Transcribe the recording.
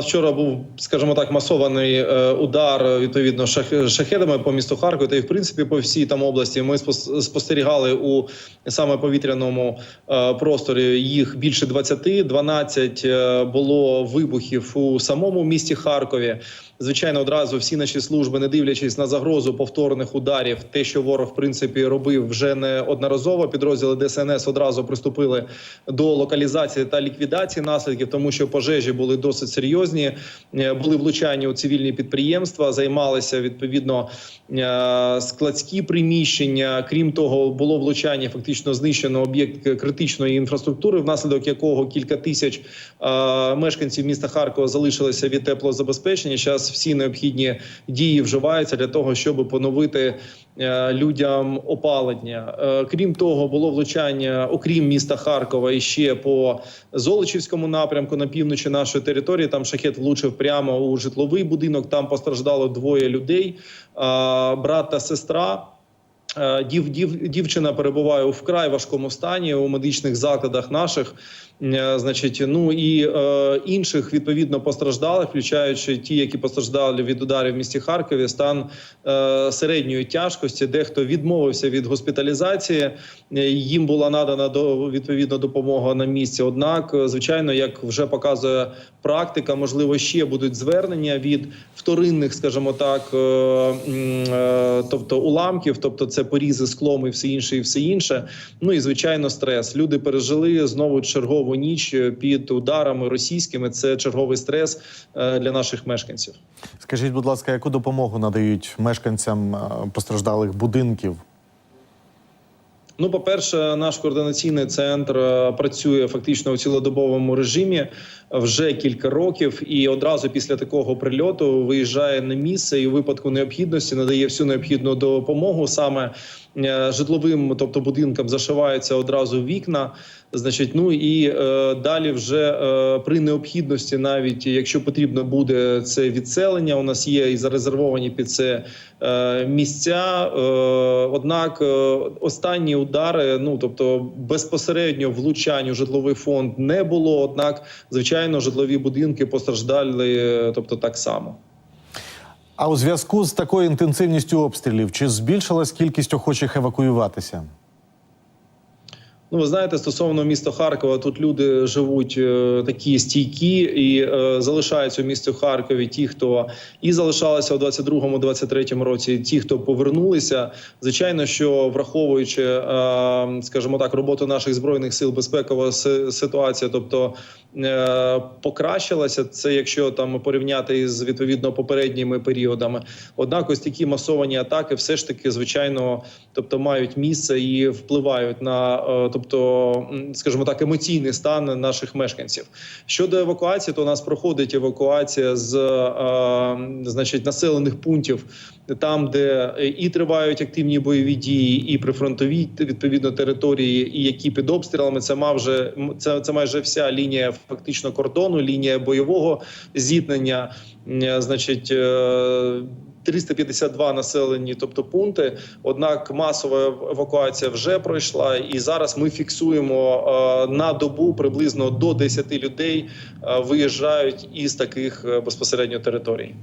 вчора був, скажімо так, масований е, удар відповідно шах- шахедами по місту Харкові та і в принципі по всій там області. Ми спос- спостерігали у саме повітряному е, просторі їх більше 20, 12 е, було вибухів у самому місті Харкові. Звичайно, одразу всі наші служби, не дивлячись на загрозу повторних ударів, те, що ворог в принципі робив вже не одноразово. Підрозділи ДСНС одразу приступили до локалізації та ліквідації наслідків, тому що пожежі були досить серйозні. Е, Були влучання у цивільні підприємства, займалися відповідно е, складські приміщення. Крім того, було влучання, фактично знищено об'єкт критичної інфраструктури, внаслідок якого кілька тисяч е, мешканців міста Харкова залишилися від теплозабезпечення. Зараз всі необхідні дії вживаються для того, щоб поновити людям опалення. Крім того, було влучання, окрім міста Харкова, і ще по Золочівському напрямку на півночі нашої території. Там шахет влучив прямо у житловий будинок. Там постраждало двоє людей: е, брат та сестра. Е, Дів, дів, дівчина перебуває у вкрай важкому стані у медичних закладах наших. Е, Значить, ну і е, інших відповідно постраждалих, включаючи ті, які постраждали від ударів в місті Харкові, стан е, середньої тяжкості. Дехто відмовився від госпіталізації. Е, Їм була надана до відповідно допомога на місці. Однак, звичайно, як вже показує практика, можливо, ще будуть звернення від вторинних, скажімо так, е, е, тобто уламків, тобто це порізи склом і все інше, і все інше. Ну і звичайно, стрес. Люди пережили знову чергову ніч під ударами російськими. Це черговий стрес е, для наших мешканців. Скажіть, будь ласка, яку допомогу надають мешканцям е, постраждалих будинків? Ну, по-перше, наш координаційний центр е, працює фактично у цілодобовому режимі вже кілька років, і одразу після такого прильоту виїжджає на місце і у випадку необхідності надає всю необхідну допомогу. Саме житловим, тобто будинкам, зашиваються одразу вікна. Значить, ну і е, далі вже е, при необхідності, навіть якщо потрібно буде це відселення, у нас є і зарезервовані під це е, місця. Е, однак е, останні удари, ну тобто безпосередньо влучань у житловий фонд не було. Однак, звичайно, житлові будинки постраждали, е, тобто так само. А у зв'язку з такою інтенсивністю обстрілів чи збільшилась кількість охочих евакуюватися? Ну, ви знаєте, стосовно міста Харкова, тут люди живуть е, такі стійкі і е, залишаються у місті Харкові. Ті, хто і залишалися у 22-23 році, ті, хто повернулися. Звичайно, що враховуючи, е, скажімо так, роботу наших збройних сил, безпекова си- ситуація, тобто е, покращилася. Це якщо там порівняти із відповідно попередніми періодами. Однак, ось такі масовані атаки, все ж таки, звичайно, тобто мають місце і впливають на е, тобто, скажімо так, емоційний стан наших мешканців. Щодо евакуації, то у нас проходить евакуація з е, значить населених пунктів, там, де і тривають активні бойові дії, і прифронтові відповідно території, і які під обстрілами це мав вже це, це майже вся лінія фактично кордону, лінія бойового зіткнення. М, Значить. Е, 352 населені, тобто пункти. Однак масова евакуація вже пройшла, і зараз ми фіксуємо е, на добу приблизно до 10 людей е, виїжджають із таких е, безпосередньо територій.